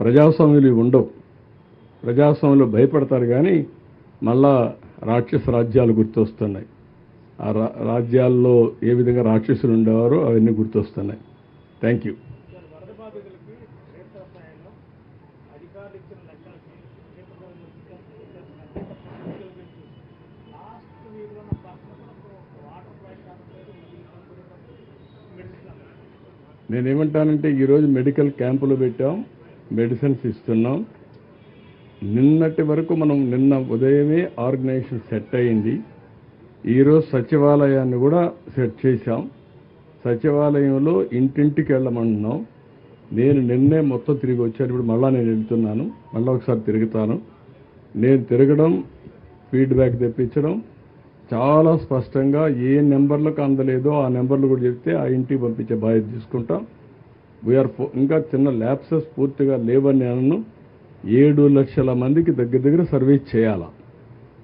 ప్రజాస్వామ్యులు ఉండవు. ప్రజాస్వామ్యంలో భయపడతారు కానీ మళ్ళా రాక్షస రాజ్యాలు గుర్తొస్తున్నాయి. ఆ రా రాజ్యాల్లో ఏ విధంగా రాక్షసులు ఉండేవారో అవన్నీ గుర్తొస్తున్నాయి. Thank you. నేనేమంటానంటే ఈరోజు మెడికల్ క్యాంపులు పెట్టాం. మెడిసిన్స్ ఇస్తున్నాం. నిన్నటి వరకు మనం నిన్న ఉదయమే ఆర్గనైజేషన్ సెట్ అయింది. ఈరోజు సచివాలయాన్ని కూడా సెట్ చేశాం. సచివాలయంలో ఇంటింటికి వెళ్ళమంటున్నాం. నేను నిన్నే మొత్తం తిరిగి వచ్చాను. ఇప్పుడు మళ్ళీ నేను వెళ్తున్నాను. మళ్ళీ ఒకసారి తిరుగుతాను. నేను తిరగడం ఫీడ్బ్యాక్ తెప్పించడం చాలా స్పష్టంగా ఏ నెంబర్లకు అందలేదో ఆ నెంబర్లు కూడా చెప్తే ఆ ఇంటికి పంపించే బాధ్యత తీసుకుంటాం. వీఆర్ ఇంకా చిన్న ల్యాబ్సెస్ పూర్తిగా లేవని నేను ఏడు లక్షల మందికి దగ్గర దగ్గర సర్వీస్ చేయాలా.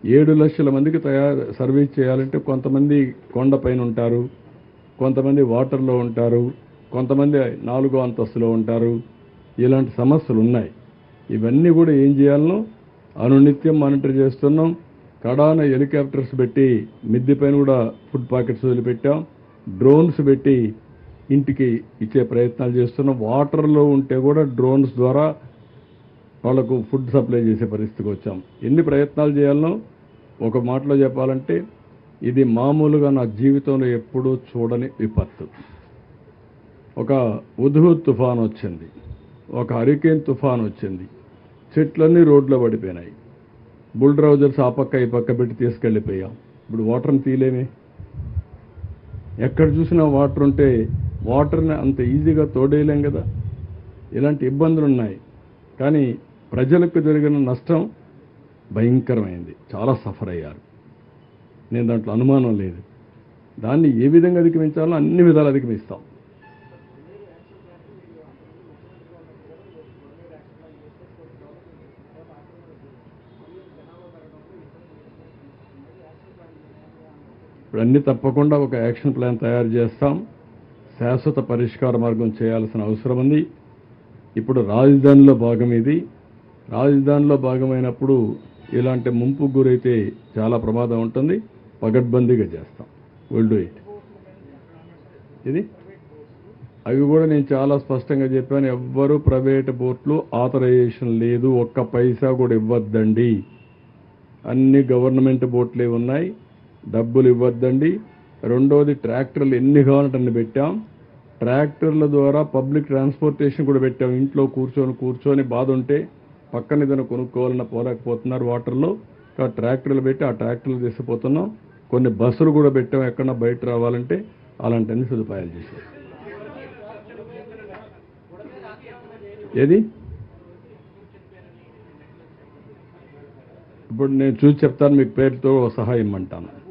ఏడు లక్షల మందికి తయారు సర్వీస్ చేయాలంటే కొంతమంది కొండపైన ఉంటారు కొంతమంది వాటర్లో ఉంటారు కొంతమంది నాలుగో అంతస్తులో ఉంటారు. ఇలాంటి సమస్యలు ఉన్నాయి. ఇవన్నీ కూడా ఏం చేయాలనో అనునిత్యం మానిటర్ చేస్తున్నాం. కడాన హెలికాప్టర్స్ పెట్టి మిద్ది పైన కూడా ఫుడ్ పాకెట్స్ వదిలిపెట్టాం. డ్రోన్స్ పెట్టి ఇంటికి ఇచ్చే ప్రయత్నాలు చేస్తున్నాం. వాటర్లో ఉంటే కూడా డ్రోన్స్ ద్వారా వాళ్ళకు ఫుడ్ సప్లై చేసే పరిస్థితికి వచ్చాం. ఎన్ని ప్రయత్నాలు చేయాలనో ఒక మాటలో చెప్పాలంటే ఇది మామూలుగా నా జీవితంలో ఎప్పుడూ చూడని విపత్తు. ఒక ఉధు తుఫాన్ వచ్చింది. ఒక హరికేన్ తుఫాన్ వచ్చింది. చెట్లన్నీ రోడ్లో పడిపోయినాయి. బుల్డ్రౌజర్స్ ఆ పక్క ఈ పక్క పెట్టి తీసుకెళ్ళిపోయాం. ఇప్పుడు వాటర్ని తీలేమే ఎక్కడ చూసినా వాటర్ ఉంటే వాటర్ని అంత ఈజీగా తోడేయలేం కదా? ఇలాంటి ఇబ్బందులు ఉన్నాయి కానీ ప్రజలకు జరిగిన నష్టం భయంకరమైంది. చాలా సఫర్ అయ్యారు. నేను దాంట్లో అనుమానం లేదు. దాన్ని ఏ విధంగా అధిగమించాలో అన్ని విధాలు అధిగమిస్తాం. ఇప్పుడు అన్నీ తప్పకుండా ఒక యాక్షన్ ప్లాన్ తయారు చేస్తాం. శాశ్వత పరిష్కార మార్గం చేయాల్సిన అవసరం ఉంది. ఇప్పుడు రాజధానిలో భాగం ఇది. రాజధానిలో భాగమైనప్పుడు ఇలాంటి ముంపు గురైతే చాలా ప్రమాదం ఉంటుంది. పగడ్బందీగా చేస్తాం. విల్ డూ ఇట్ ఇది? అవి కూడా నేను చాలా స్పష్టంగా చెప్పాను. ఎవ్వరూ ప్రైవేట్ బోట్లు ఆథరైజేషన్ లేదు. ఒక్క పైసా కూడా ఇవ్వద్దండి. అన్ని గవర్నమెంట్ బోట్లే ఉన్నాయి. డబ్బులు ఇవ్వద్దండి. రెండోది ట్రాక్టర్లు ఎన్ని కావాలంటే పెట్టాం. ట్రాక్టర్ల ద్వారా పబ్లిక్ ట్రాన్స్పోర్టేషన్ కూడా పెట్టాం. ఇంట్లో కూర్చొని కూర్చొని బాధ ఉంటే పక్కన ఏదైనా కొనుక్కోవాలన్నా పోలేకపోతున్నారు వాటర్లో. ట్రాక్టర్లు పెట్టి ఆ ట్రాక్టర్లు తీసుకుపోతున్నాం. కొన్ని బస్సులు కూడా పెట్టాం. ఎక్కడన్నా బయట రావాలంటే అలాంటివన్నీ సదుపాయాలు చేశాం. ఏది? ఇప్పుడు నేను చూసి చెప్తాను మీకు పేరుతో సహాయం ఇమ్మంటాను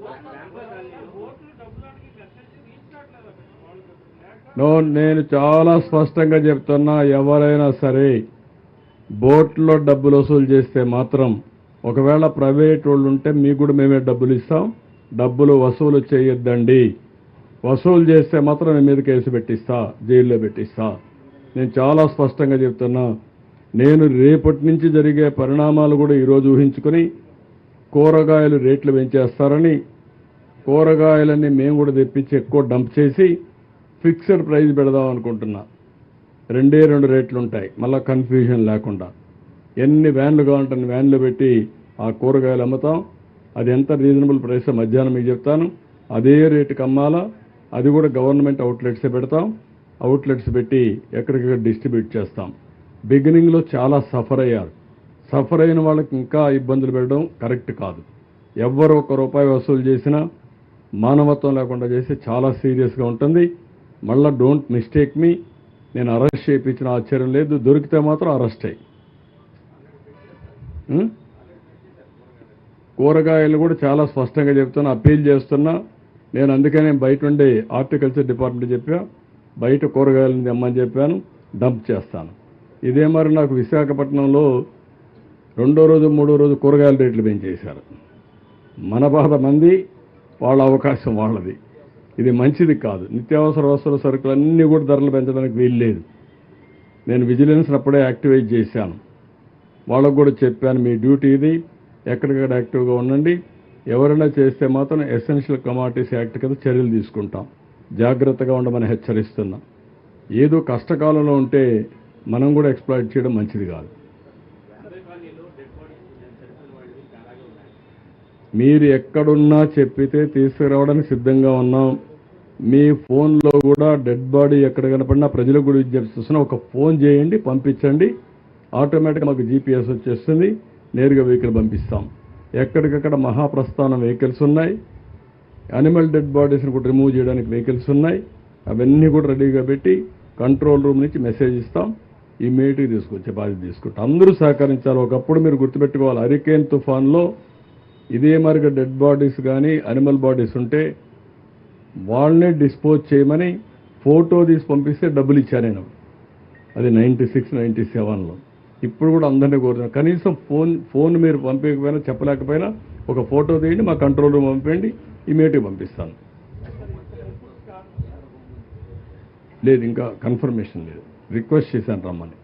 నో నేను చాలా స్పష్టంగా చెప్తున్నా ఎవరైనా సరే బోట్లో డబ్బులు వసూలు చేస్తే మాత్రం ఒకవేళ ప్రైవేట్ వాళ్ళు ఉంటే మీకు కూడా మేమే డబ్బులు ఇస్తాం డబ్బులు వసూలు చేయొద్దండి. వసూలు చేస్తే మాత్రం నేను మీద కేసు పెట్టిస్తా జైల్లో పెట్టిస్తా. నేను చాలా స్పష్టంగా చెప్తున్నా నేను రేపటి నుంచి జరిగే పరిణామాలు కూడా ఈరోజు ఊహించుకొని కూరగాయలు రేట్లు పెంచేస్తారని కూరగాయలన్నీ మేము కూడా తెప్పించి ఎక్కువ డంప్ చేసి ఫిక్స్డ్ ప్రైస్ పెడదాం అనుకుంటున్నా. రెండే రెండు రేట్లు ఉంటాయి మళ్ళీ కన్ఫ్యూజన్ లేకుండా. ఎన్ని వ్యాన్లు కావాలంటే అన్ని వ్యాన్లు పెట్టి ఆ కూరగాయలు అమ్ముతాం. అది ఎంత రీజనబుల్ ప్రైస్ మధ్యాహ్నం మీకు చెప్తాను. అదే రేటుకి అమ్మాలా? అది కూడా గవర్నమెంట్ అవుట్లెట్సే పెడతాం. అవుట్లెట్స్ పెట్టి ఎక్కడికక్కడ డిస్ట్రిబ్యూట్ చేస్తాం. బిగినింగ్లో చాలా సఫర్ అయ్యారు. సఫర్ అయిన వాళ్ళకి ఇంకా ఇబ్బందులు పెట్టడం కరెక్ట్ కాదు. ఎవ్వరు ఒక రూపాయి వసూలు చేసినా మానవత్వం లేకుండా చేస్తే చాలా సీరియస్గా ఉంటుంది. మళ్ళీ డోంట్ మిస్టేక్ మీ. నేను అరెస్ట్ చేయించిన ఆశ్చర్యం లేదు. దొరికితే మాత్రం అరెస్ట్ అయ్యి. కూరగాయలు కూడా చాలా స్పష్టంగా చెప్తున్నా అప్పీల్ చేస్తున్నా. నేను అందుకనే బయట ఉండే హార్టికల్చర్ డిపార్ట్మెంట్ చెప్పా. బయట కూరగాయలను తెమ్మని చెప్పాను. డంప్ చేస్తాను. ఇదే మరి నాకు విశాఖపట్నంలో రెండో రోజు మూడో రోజు కూరగాయల రేట్లు పెంచేశారు. మన బాధ మంది వాళ్ళ అవకాశం వాళ్ళది. ఇది మంచిది కాదు. నిత్యావసర వస్తువుల సరుకులు అన్నీ కూడా ధరలు పెంచడానికి వీలు లేదు నేను విజిలెన్స్ అప్పుడే యాక్టివేట్ చేశాను. వాళ్ళకు కూడా చెప్పాను మీ డ్యూటీ ఇది. ఎక్కడికక్కడ యాక్టివ్గా ఉండండి. ఎవరైనా చేస్తే మాత్రం ఎసెన్షియల్ కమాడిటీస్ యాక్ట్ కింద చర్యలు తీసుకుంటాం. జాగ్రత్తగా ఉండమని హెచ్చరిస్తున్నాం. ఏదో కష్టకాలంలో ఉంటే మనం కూడా ఎక్స్ప్లాయిట్ చేయడం మంచిది కాదు. మీరు ఎక్కడున్నా చెప్పితే తీసుకురావడానికి సిద్ధంగా ఉన్నాం. మీ ఫోన్లో కూడా డెడ్ బాడీ ఎక్కడ కనపడినా ప్రజలకు కూడా విజ్ఞప్తి చేస్తున్నా. ఒక ఫోన్ చేయండి పంపించండి. ఆటోమేటిక్గా మాకు జీపీఎస్ వచ్చేస్తుంది. నేరుగా వెహికల్ పంపిస్తాం. ఎక్కడికక్కడ మహాప్రస్థానం వెహికల్స్ ఉన్నాయి. అనిమల్ డెడ్ బాడీస్ని కూడా రిమూవ్ చేయడానికి వెహికల్స్ ఉన్నాయి. అవన్నీ కూడా రెడీగా పెట్టి కంట్రోల్ రూమ్ నుంచి మెసేజ్ ఇస్తాం. ఇమీడియట్గా తీసుకొచ్చే బాధ్యత తీసుకుంటాం. అందరూ సహకరించాలి. ఒకప్పుడు మీరు గుర్తుపెట్టుకోవాలి. హరికేన్ తుఫాన్లో ఇదే మరిగా డెడ్ బాడీస్ కానీ అనిమల్ బాడీస్ ఉంటే వాళ్ళనే డిస్పోజ్ చేయమని ఫోటో తీసి పంపిస్తే డబ్బులు ఇచ్చారు నేను అది నైంటీ సిక్స్ నైంటీ సెవెన్లో ఇప్పుడు కూడా అందరినీ కోరుతున్నాను కనీసం ఫోన్ ఫోన్ మీరు పంపించకపోయినా చెప్పలేకపోయినా ఒక ఫోటో తీయండి మా కంట్రోల్ రూమ్ పంపండి ఇమీడియట్గా పంపిస్తాను. లేదు ఇంకా కన్ఫర్మేషన్ లేదు. రిక్వెస్ట్ చేశాను రమ్మని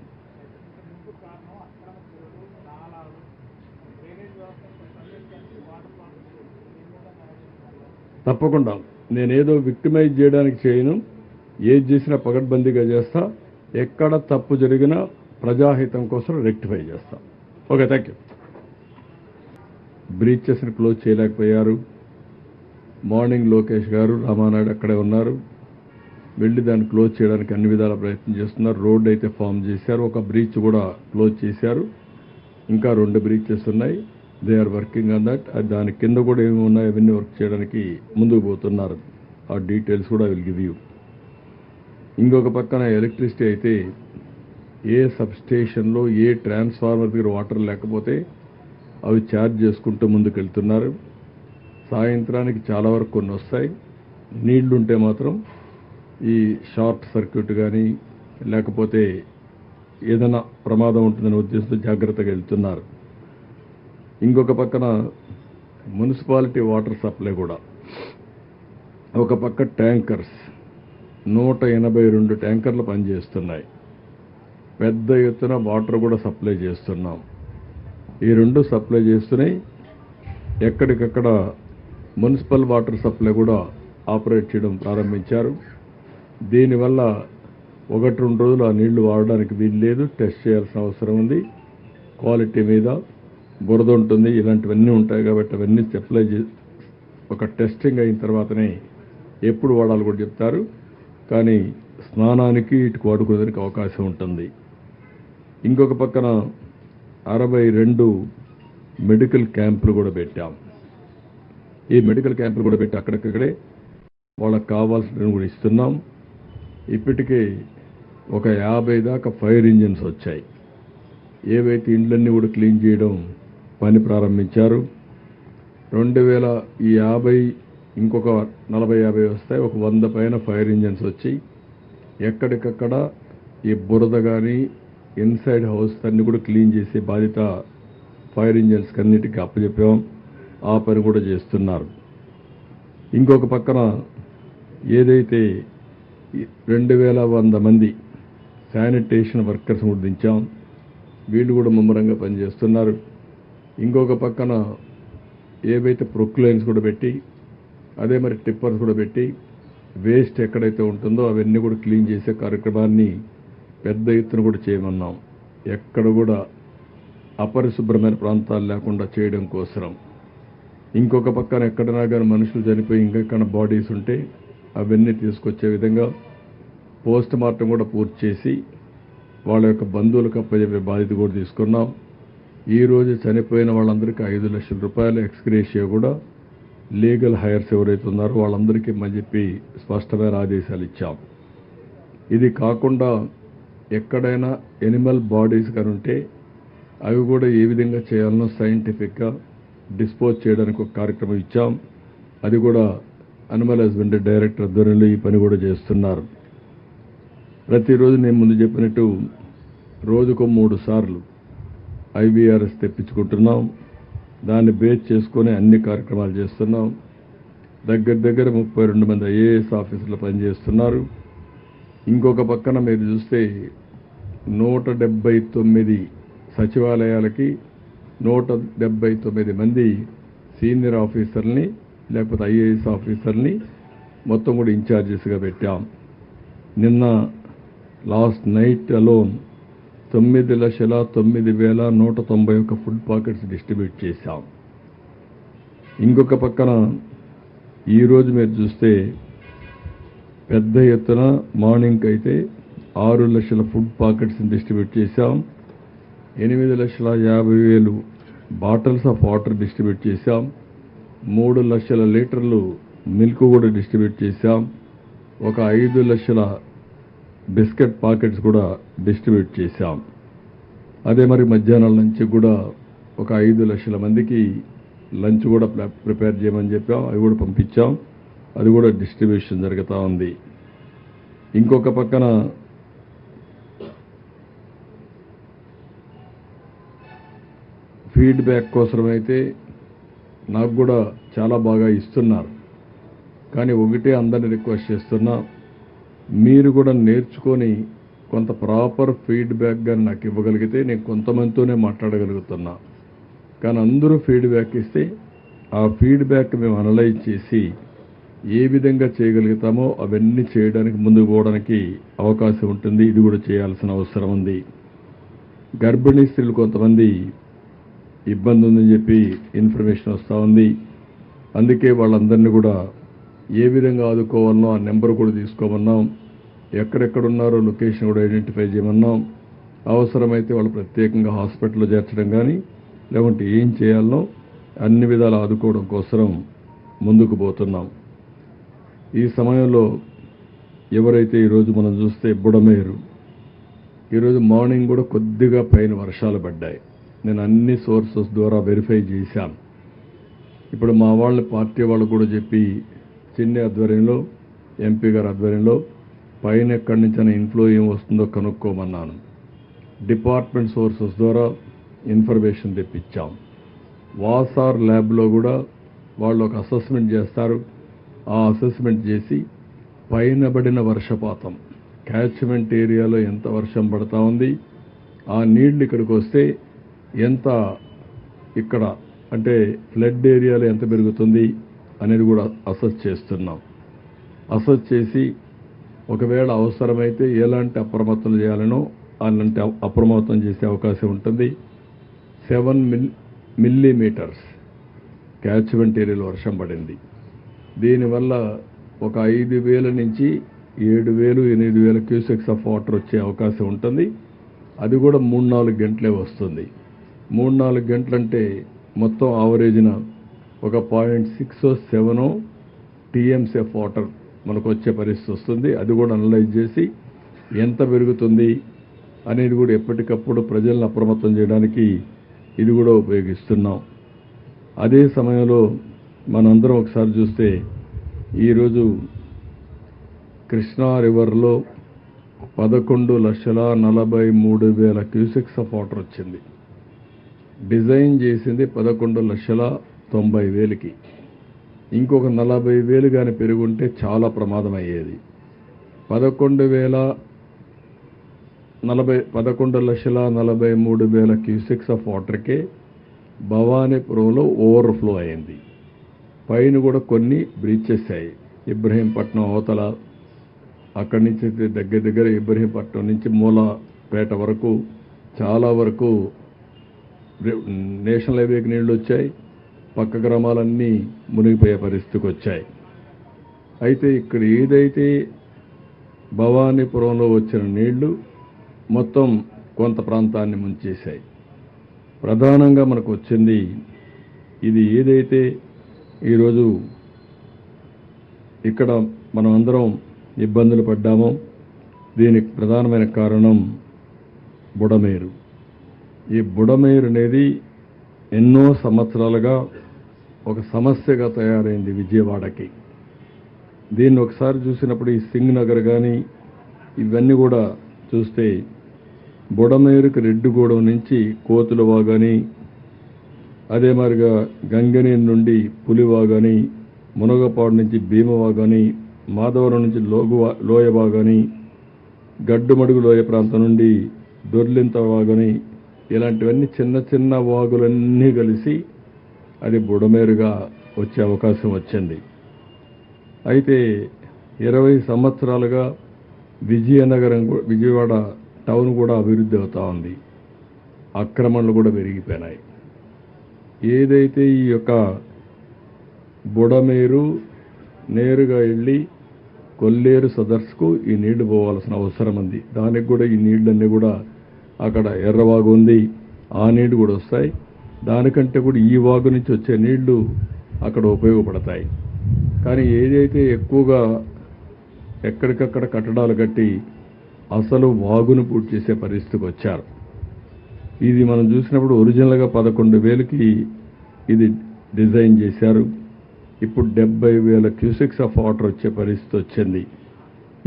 ఇంకొక కారణం అక్రమ చెరువులు నాలాలు డ్రైనేజ్ వ్యవస్థను సంరక్షించి వాటర్ ప్లాంట్ దీని మీద కార్యక్రమాలు తప్పకుండా. నేనేదో విక్టిమైజ్ చేయడానికి చేయను. ఏది చేసినా పగడ్బందీగా చేస్తా. ఎక్కడ తప్పు జరిగినా ప్రజాహితం కోసం రెక్టిఫై చేస్తా. Okay thank you. బ్రీచెస్ని క్లోజ్ చేయలేకపోయారు. మార్నింగ్ లోకేష్ గారు రామానాయుడు అక్కడే ఉన్నారు. వెళ్ళి దాన్ని క్లోజ్ చేయడానికి అన్ని విధాల ప్రయత్నం చేస్తున్నారు. రోడ్ అయితే ఫామ్ చేశారు. ఒక బ్రీచ్ కూడా క్లోజ్ చేశారు. ఇంకా రెండు బ్రీచెస్ ఉన్నాయి. They are working on that దాని కింద కూడా ఏమి ఉన్నాయో అవన్నీ వర్క్ చేయడానికి ముందుకు పోతున్నారు. ఆ డీటెయిల్స్ కూడా విల్ గివ్ యూ ఇంకొక పక్కన ఎలక్ట్రిసిటీ అయితే ఏ సబ్ స్టేషన్లో ఏ ట్రాన్స్ఫార్మర్ దగ్గర వాటర్ లేకపోతే అవి ఛార్జ్ చేసుకుంటూ ముందుకు వెళ్తున్నారు సాయంత్రానికి చాలా వరకు కొన్ని వస్తాయి. నీళ్ళుంటే మాత్రం ఈ షార్ట్ సర్క్యూట్ కానీ లేకపోతే ఏదైనా ప్రమాదం ఉంటుందనే ఉద్దేశంతో జాగ్రత్తగా వెళ్తున్నారు. ఇంకొక పక్కన మున్సిపాలిటీ వాటర్ సప్లై కూడా. ఒక పక్క ట్యాంకర్స్. నూట ఎనభై రెండు ట్యాంకర్లు పనిచేస్తున్నాయి. పెద్ద ఎత్తున వాటర్ కూడా సప్లై చేస్తున్నాం. ఈ రెండు సప్లై చేస్తున్నాయి. ఎక్కడికక్కడ మున్సిపల్ వాటర్ సప్లై కూడా ఆపరేట్ చేయడం ప్రారంభించారు. దీనివల్ల ఒకటి రెండు రోజులు ఆ నీళ్ళు వాడడానికి వీలు లేదు టెస్ట్ చేయాల్సిన అవసరం ఉంది. క్వాలిటీ మీద బురద ఉంటుంది ఇలాంటివన్నీ ఉంటాయి కాబట్టి అవన్నీ సప్లై చే ఒక టెస్టింగ్ అయిన తర్వాతనే ఎప్పుడు వాడాలి కూడా చెప్తారు. కానీ స్నానానికి ఇటు వాడుకోవడానికి అవకాశం ఉంటుంది. ఇంకొక పక్కన అరవై రెండు మెడికల్ క్యాంపులు కూడా పెట్టాం. ఈ మెడికల్ క్యాంపులు కూడా పెట్టి అక్కడికక్కడే వాళ్ళకి కావాల్సినవి కూడా ఇస్తున్నాం. ఇప్పటికే ఒక యాభై దాకా ఫైర్ ఇంజిన్స్ వచ్చాయి. ఏవైతే ఇండ్లన్నీ కూడా క్లీన్ చేయడం పని ప్రారంభించారు. రెండు వేల యాభై ఇంకొక నలభై యాభై వస్తాయి ఒక వంద పైన ఫైర్ ఇంజన్స్ వచ్చి ఎక్కడికక్కడ ఈ బురద కానీ ఇన్సైడ్ హౌస్ అన్నీ కూడా క్లీన్ చేసే బాధ్యత ఫైర్ ఇంజన్స్కి అన్నిటికీ అప్పచెప్పాం ఆ పని కూడా చేస్తున్నారు. ఇంకొక పక్కన ఏదైతే రెండు వేల వంద మంది శానిటేషన్ వర్కర్స్ గుర్తించాం వీళ్ళు కూడా ముమ్మరంగా పనిచేస్తున్నారు. ఇంకొక పక్కన ఏవైతే ప్రొక్లైన్స్ కూడా పెట్టి అదే మరి టిప్పర్స్ కూడా పెట్టి వేస్ట్ ఎక్కడైతే ఉంటుందో అవన్నీ కూడా క్లీన్ చేసే కార్యక్రమాన్ని పెద్ద ఎత్తున కూడా చేయమన్నాం. ఎక్కడ కూడా అపరిశుభ్రమైన ప్రాంతాలు లేకుండా చేయడం కోసరం. ఇంకొక పక్కన ఎక్కడైనా కానీ మనుషులు చనిపోయి ఇంకెక్కడ బాడీస్ ఉంటే అవన్నీ తీసుకొచ్చే విధంగా పోస్ట్ మార్టం కూడా పూర్తి చేసి వాళ్ళ యొక్క బంధువులకు అప్పచెప్పే బాధ్యత కూడా తీసుకున్నాం. ఈరోజు చనిపోయిన వాళ్ళందరికీ ఐదు లక్షల రూపాయల ఎక్స్గ్రేషియా కూడా లీగల్ హైర్స్ ఎవరైతే ఉన్నారో వాళ్ళందరికీ మని చెప్పి స్పష్టమైన ఆదేశాలు ఇచ్చాం. ఇది కాకుండా ఎక్కడైనా ఎనిమల్ బాడీస్ కానీ ఉంటే అవి కూడా ఏ విధంగా చేయాలనో సైంటిఫిక్గా డిస్పోజ్ చేయడానికి ఒక కార్యక్రమం ఇచ్చాం. అది కూడా అనిమల్ హస్బెండరీ డైరెక్టర్ ఆధ్వర్యంలో ఈ పని కూడా చేస్తున్నారు. ప్రతిరోజు నేను ముందు చెప్పినట్టు రోజుకు మూడు సార్లు ఐవీఆర్ఎస్ తెప్పించుకుంటున్నాం. దాన్ని బేస్ చేసుకొని అన్ని కార్యక్రమాలు చేస్తున్నాం. దగ్గర దగ్గర ముప్పై రెండు మంది ఐఏఎస్ ఆఫీసర్లు పనిచేస్తున్నారు. ఇంకొక పక్కన మీరు చూస్తే నూట డెబ్బై తొమ్మిది సచివాలయాలకి నూట డెబ్బై తొమ్మిది మంది సీనియర్ ఆఫీసర్ని లేకపోతే ఐఏఎస్ ఆఫీసర్ని మొత్తం కూడా ఇన్ఛార్జెస్గా పెట్టాం. నిన్న లాస్ట్ నైట్ అలోన్ తొమ్మిది లక్షల తొమ్మిది వేల నూట తొంభై ఒక్క ఫుడ్ పాకెట్స్ డిస్ట్రిబ్యూట్ చేశాం. ఇంకొక పక్కన ఈరోజు మీరు చూస్తే పెద్ద ఎత్తున మార్నింగ్కి అయితే ఆరు లక్షల ఫుడ్ పాకెట్స్ డిస్ట్రిబ్యూట్ చేశాం. ఎనిమిది లక్షల యాభై వేలు బాటిల్స్ ఆఫ్ వాటర్ డిస్ట్రిబ్యూట్ చేశాం. మూడు లక్షల లీటర్లు మిల్క్ కూడా డిస్ట్రిబ్యూట్ చేశాం. ఒక ఐదు లక్షల బిస్కెట్ పాకెట్స్ కూడా డిస్ట్రిబ్యూట్ చేశాం. అదే మరి మధ్యాహ్నం నుంచి కూడా ఒక ఐదు లక్షల మందికి లంచ్ కూడా ప్రిపేర్ చేయమని చెప్పాం. అవి కూడా పంపించాం. అది కూడా డిస్ట్రిబ్యూషన్ జరుగుతూ ఉంది. ఇంకొక పక్కన ఫీడ్బ్యాక్ కోసమైతే నాకు కూడా చాలా బాగా ఇస్తున్నారు. కానీ ఒకటే అందరిని రిక్వెస్ట్ చేస్తున్నా మీరు కూడా నేర్చుకొని కొంత ప్రాపర్ ఫీడ్బ్యాక్ కానీ నాకు ఇవ్వగలిగితే నేను కొంతమందితోనే మాట్లాడగలుగుతున్నా. కానీ అందరూ ఫీడ్బ్యాక్ ఇస్తే ఆ ఫీడ్బ్యాక్ మేము అనలైజ్ చేసి ఏ విధంగా చేయగలుగుతామో అవన్నీ చేయడానికి ముందుకు పోవడానికి అవకాశం ఉంటుంది. ఇది కూడా చేయాల్సిన అవసరం ఉంది. గర్భిణీ స్త్రీలు కొంతమంది ఇబ్బంది ఉందని చెప్పి ఇన్ఫర్మేషన్ వస్తూ ఉంది. అందుకే వాళ్ళందరినీ కూడా ఏ విధంగా ఆదుకోవాలనో ఆ నెంబర్ కూడా తీసుకోమన్నాం. ఎక్కడెక్కడ ఉన్నారో లొకేషన్ కూడా ఐడెంటిఫై చేయమన్నాం. అవసరమైతే వాళ్ళు ప్రత్యేకంగా హాస్పిటల్లో చేర్చడం కానీ లేకుంటే ఏం చేయాలనో అన్ని విధాలు ఆదుకోవడం కోసం ముందుకు పోతున్నాం. ఈ సమయంలో ఎవరైతే ఈరోజు మనం చూస్తే బుడమేరు ఈరోజు మార్నింగ్ కూడా కొద్దిగా పైన వర్షాలు పడ్డాయి. నేను అన్ని సోర్సెస్ ద్వారా వెరిఫై చేశాను. ఇప్పుడు మా వాళ్ళ పార్టీ వాళ్ళు కూడా చెప్పి చిన్ని ఆధ్వర్యంలో ఎంపీ గారి ఆధ్వర్యంలో పైన ఎక్కడి నుంచైనా ఇన్ఫ్లో ఏం వస్తుందో కనుక్కోమన్నాను. డిపార్ట్మెంట్ సోర్సెస్ ద్వారా ఇన్ఫర్మేషన్ తెప్పించాం. వాసార్ ల్యాబ్లో కూడా వాళ్ళు ఒక అసెస్మెంట్ చేస్తారు. ఆ అసెస్మెంట్ చేసి పైన పడిన వర్షపాతం క్యాచ్మెంట్ ఏరియాలో ఎంత వర్షం పడతా ఉంది ఆ నీళ్ళు ఇక్కడికి వస్తే ఎంత ఇక్కడ అంటే ఫ్లడ్ ఏరియాలో ఎంత పెరుగుతుంది అనేది కూడా అసెస్ చేస్తున్నాం. అసెస్ చేసి ఒకవేళ అవసరమైతే ఎలాంటి అప్రమత్తం చేయాలనో అలాంటి అప్రమత్తం చేసే అవకాశం ఉంటుంది. సెవెన్ మిల్ మిల్లీమీటర్స్ క్యాచ్మెంట్ ఏరియాలో వర్షం పడింది. దీనివల్ల ఒక ఐదు వేల నుంచి ఏడు వేలు ఎనిమిది వేల క్యూసెక్స్ ఆఫ్ వాటర్ వచ్చే అవకాశం ఉంటుంది. అది కూడా మూడు నాలుగు గంటలే వస్తుంది. మూడు నాలుగు గంటలంటే మొత్తం ఆవరేజ్న ఒక పాయింట్ సిక్స్ సెవెనో టీఎంసీఎఫ్ వాటర్ మనకు వచ్చే పరిస్థితి వస్తుంది. అది కూడా అనలైజ్ చేసి ఎంత పెరుగుతుంది అనేది కూడా ఎప్పటికప్పుడు ప్రజలను అప్రమత్తం చేయడానికి ఇది కూడా ఉపయోగిస్తున్నాం. అదే సమయంలో మనందరం ఒకసారి చూస్తే ఈరోజు కృష్ణా రివర్లో పదకొండు లక్షల నలభై మూడు వేల క్యూసెక్స్ ఆఫ్ వాటర్ వచ్చింది. డిజైన్ చేసింది పదకొండు లక్షల తొంభై వేలకి. ఇంకొక నలభై వేలు కానీ పెరుగుంటే చాలా ప్రమాదం అయ్యేది పదకొండు వేల నలభై పదకొండు లక్షల నలభై మూడు వేల క్యూసెక్స్ ఆఫ్ వాటర్కే భవానీపురంలో ఓవర్ఫ్లో అయింది. పైన కూడా కొన్ని బ్రీచెస్ అయ్యాయి. ఇబ్రహీంపట్నం అవతల అక్కడి నుంచి దగ్గర దగ్గర ఇబ్రహీంపట్నం నుంచి మూలపేట వరకు చాలా వరకు నేషనల్ హైవేకి నీళ్ళు వచ్చాయి. పక్క గ్రామాలన్నీ మునిగిపోయే పరిస్థితికి వచ్చాయి. అయితే ఇక్కడ ఏదైతే భవానీపురంలో వచ్చిన నీళ్ళు మొత్తం కొంత ప్రాంతాన్ని ముంచేశాయి. ప్రధానంగా మనకు వచ్చింది ఇది ఏదైతే ఈరోజు ఇక్కడ మనం అందరం ఇబ్బందులు పడ్డామో దీనికి ప్రధానమైన కారణం బుడమేరు. ఈ బుడమేరు అనేది ఎన్నో సంవత్సరాలుగా ఒక సమస్యగా తయారైంది విజయవాడకి. దీన్ని ఒకసారి చూసినప్పుడు ఈ సింగ్ నగర్ కానీ ఇవన్నీ కూడా చూస్తే బుడమేరుకు రెడ్డిగూడెం నుంచి కోతులవా కానీ అదే మాదిరిగా గంగనీరు నుండి పులివా కానీ మునగపాడు నుంచి భీమవా కానీ మాధవరం నుంచి లోగువా లోయవా కానీ గడ్డుమడుగు లోయ ప్రాంతం నుండి దొర్లింత వాగుని ఇలాంటివన్నీ చిన్న చిన్న వాగులన్నీ కలిసి అది బుడమేరుగా వచ్చే అవకాశం వచ్చింది. అయితే ఇరవై సంవత్సరాలుగా విజయనగరం విజయవాడ టౌన్ కూడా అభివృద్ధి అవుతూ ఉంది. ఆక్రమణలు కూడా పెరిగిపోయినాయి. ఏదైతే ఈ యొక్క బుడమేరు నేరుగా వెళ్ళి కొల్లేరు సదర్స్కు ఈ నీళ్ళు పోవాల్సిన అవసరం ఉంది. దానికి కూడా ఈ నీళ్ళన్నీ కూడా అక్కడ ఎర్రవాగు ఉంది. ఆ నీళ్ళు కూడా వస్తాయి. దానికంటే కూడా ఈ వాగు నుంచి వచ్చే నీళ్ళు అక్కడ ఉపయోగపడతాయి. కానీ ఏదైతే ఎక్కువగా ఎక్కడికక్కడ కట్టడాలు కట్టి అసలు వాగును పూర్తి చేసే పరిస్థితికి వచ్చారు. ఇది మనం చూసినప్పుడు ఒరిజినల్గా పదకొండు వేలకి ఇది డిజైన్ చేశారు. ఇప్పుడు డెబ్బై వేల క్యూసెక్స్ ఆఫ్ వాటర్ వచ్చే పరిస్థితి వచ్చింది.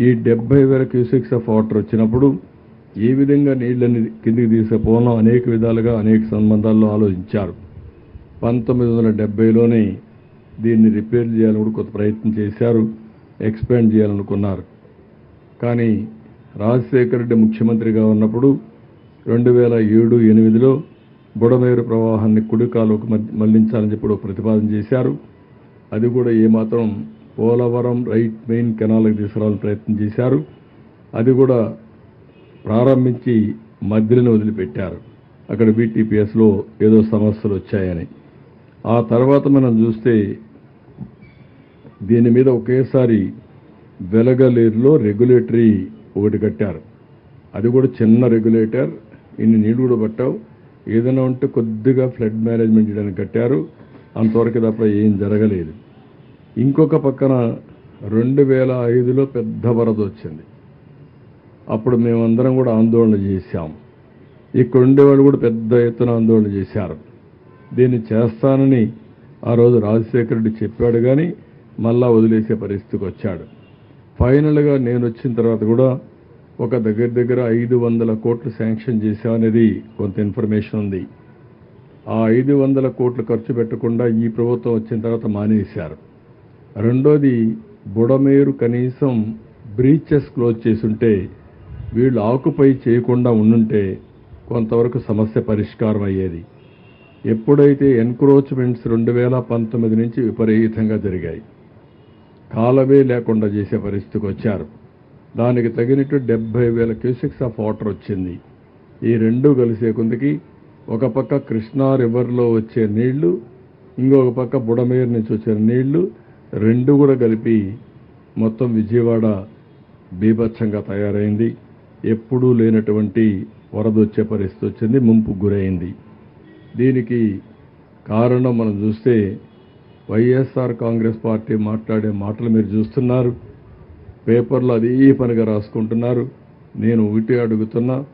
ఈ డెబ్బై వేల క్యూసెక్స్ ఆఫ్ వాటర్ వచ్చినప్పుడు ఏ విధంగా నీళ్ళని కిందికి తీసుకుపోవడం అనేక విధాలుగా అనేక సంబంధాల్లో ఆలోచించారు. పంతొమ్మిది వందల డెబ్బైలోనే దీన్ని రిపేర్ చేయాలని కూడా కొంత ప్రయత్నం చేశారు ఎక్స్పాండ్ చేయాలనుకున్నారు. కానీ రాజశేఖర రెడ్డి ముఖ్యమంత్రిగా ఉన్నప్పుడు రెండు వేల ఏడు ఎనిమిదిలో బుడమేరు ప్రవాహాన్ని కుడికాలకు మళ్ళించాలని చెప్పి ఒక ప్రతిపాదన చేశారు. అది కూడా ఏమాత్రం పోలవరం రైట్ మెయిన్ కెనాల్కి తీసుకురావాలని ప్రయత్నం చేశారు. అది కూడా ప్రారంభించి మధ్యలో వదిలిపెట్టారు. అక్కడ బీటీపీఎస్లో ఏదో సమస్యలు వచ్చాయని. ఆ తర్వాత మనం చూస్తే దీని మీద ఒకేసారి వెలగలేరులో రెగ్యులేటరీ ఒకటి కట్టారు. అది కూడా చిన్న రెగ్యులేటర్ ఇన్ని నీళ్ళు కూడా పట్టావు. ఏదైనా ఉంటే కొద్దిగా ఫ్లడ్ మేనేజ్మెంట్ చేయడానికి కట్టారు. అంతవరకు తప్ప ఏం జరగలేదు. ఇంకొక పక్కన రెండు వేల ఐదులో పెద్ద వరద వచ్చింది. అప్పుడు మేమందరం కూడా ఆందోళన చేశాం. ఇక్కడ ఉండేవాళ్ళు కూడా పెద్ద ఎత్తున ఆందోళన చేశారు. దీన్ని చేస్తానని ఆ రోజు రాజశేఖర రెడ్డి చెప్పాడు కానీ మళ్ళా వదిలేసే పరిస్థితికి వచ్చాడు. ఫైనల్గా నేను వచ్చిన తర్వాత కూడా ఒక దగ్గర దగ్గర ఐదు వందల కోట్లు శాంక్షన్ చేశామనేది కొంత ఇన్ఫర్మేషన్ ఉంది. ఆ ఐదు వందల కోట్లు ఖర్చు పెట్టకుండా ఈ ప్రభుత్వం వచ్చిన తర్వాత మానేశారు. రెండోది బుడమేరు కనీసం బ్రీచెస్ క్లోజ్ చేసుంటే వీళ్ళు ఆకుపై చేయకుండా ఉండుంటే కొంతవరకు సమస్య పరిష్కారం అయ్యేది ఎప్పుడైతే ఎన్క్రోచ్మెంట్స్ రెండు వేల పంతొమ్మిది నుంచి విపరీతంగా జరిగాయి కాలవే లేకుండా చేసే పరిస్థితికి వచ్చారు. దానికి తగినట్టు డెబ్బై వేల క్యూసెక్స్ ఆఫ్ వాటర్ వచ్చింది. ఈ రెండు కలిసే కొందికి ఒక పక్క కృష్ణా రివర్లో వచ్చే నీళ్ళు ఇంకొక పక్క బుడమేరు నుంచి వచ్చే నీళ్ళు రెండు కూడా కలిపి మొత్తం విజయవాడ బీభత్సంగా తయారైంది. ఎప్పుడూ లేనటువంటి వరద వచ్చే పరిస్థితి వచ్చింది ముంపు గురైంది. దీనికి కారణం మనం చూస్తే వైఎస్ఆర్ కాంగ్రెస్ పార్టీ మాట్లాడే మాటలు మీరు చూస్తున్నారు పేపర్లో అదే పనిగా రాసుకుంటున్నారు. నేను ఒకటి అడుగుతున్నా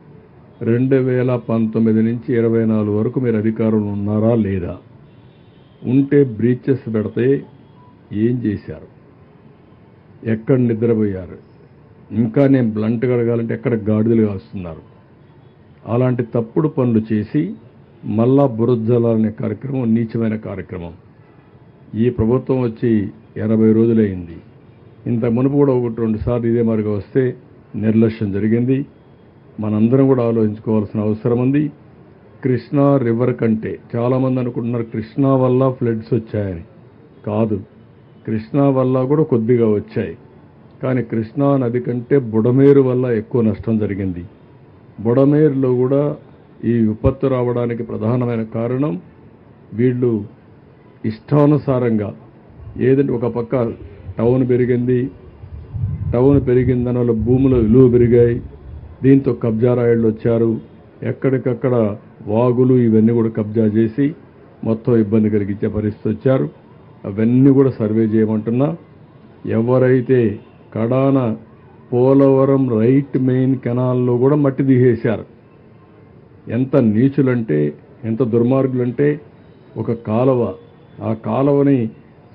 రెండు వేల పంతొమ్మిది నుంచి ఇరవై నాలుగు వరకు మీరు అధికారంలో ఉన్నారా లేదా? ఉంటే బ్రీచెస్ పెడితే ఏం చేశారు? ఎక్కడ నిద్రపోయారు? ఇంకా నేను బ్లంట్గా అడగాలంటే ఎక్కడ గాడిదలు కాస్తున్నారు? అలాంటి తప్పుడు పనులు చేసి మళ్ళా బురజలాలనే కార్యక్రమం నీచమైన కార్యక్రమం. ఈ ప్రభుత్వం వచ్చి ఎనభై రోజులైంది. ఇంత మునుపు కూడా ఒకటి రెండు సార్లు ఇదే మరిగా వస్తే నిర్లక్ష్యం జరిగింది. మనందరం కూడా ఆలోచించుకోవాల్సిన అవసరం ఉంది. కృష్ణా రివర్ కంటే చాలామంది అనుకుంటున్నారు కృష్ణా వల్ల ఫ్లడ్స్ వచ్చాయని. కాదు కృష్ణా వల్ల కూడా కొద్దిగా వచ్చాయి. కానీ కృష్ణా నది కంటే బుడమేరు వల్ల ఎక్కువ నష్టం జరిగింది. బుడమేరులో కూడా ఈ విపత్తు రావడానికి ప్రధానమైన కారణం వీళ్ళు ఇష్టానుసారంగా ఏదంటే ఒక పక్క టౌన్ పెరిగింది టౌన్ పెరిగిన దానివల్ల భూములు విలువ పెరిగాయి దీంతో కబ్జా రాయుళ్ళు వచ్చారు. ఎక్కడికక్కడ వాగులు ఇవన్నీ కూడా కబ్జా చేసి మొత్తం ఇబ్బంది కలిగించే పరిస్థితి వచ్చారు. అవన్నీ కూడా సర్వే చేయమంటున్నా. ఎవరైతే కడాన పోలవరం రైట్ మెయిన్ కెనాల్లో కూడా మట్టి దిగేశారు ఎంత నీచులంటే ఎంత దుర్మార్గులంటే ఒక కాలువ. ఆ కాలువని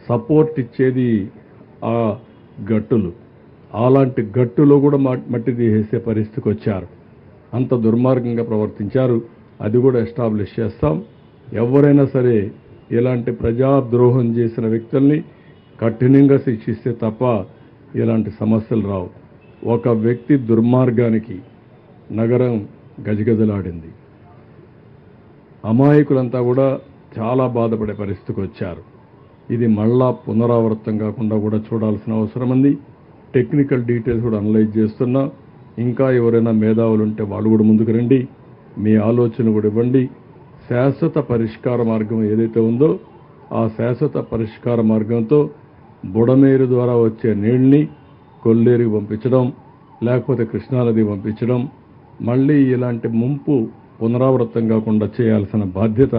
సపోర్ట్ ఇచ్చేది ఆ గట్టులు. అలాంటి గట్టులో కూడా మా- మట్టి తీసేసే పరిస్థితికి వచ్చారు. అంత దుర్మార్గంగా ప్రవర్తించారు. అది కూడా ఎస్టాబ్లిష్ చేస్తాం. ఎవరైనా సరే ఇలాంటి ప్రజాద్రోహం చేసిన వ్యక్తుల్ని కఠినంగా శిక్షిస్తే తప్ప ఇలాంటి సమస్యలు రావు. ఒక వ్యక్తి దుర్మార్గానికి నగరం గజగజలాడింది. అమాయకులంతా కూడా చాలా బాధపడే పరిస్థితికి వచ్చారు. ఇది మళ్ళా పునరావృతం కాకుండా కూడా చూడాల్సిన అవసరం ఉంది. టెక్నికల్ డీటెయిల్స్ కూడా అనలైజ్ చేస్తున్నా. ఇంకా ఎవరైనా మేధావులు ఉంటే వాళ్ళు కూడా ముందుకు రండి. మీ ఆలోచన కూడా ఇవ్వండి. శాశ్వత పరిష్కార మార్గం ఏదైతే ఉందో ఆ శాశ్వత పరిష్కార మార్గంతో బుడమేరు ద్వారా వచ్చే నీళ్ళని కొల్లేరుకి పంపించడం లేకపోతే కృష్ణానది పంపించడం మళ్ళీ ఇలాంటి ముంపు పునరావృతం కాకుండా చేయాల్సిన బాధ్యత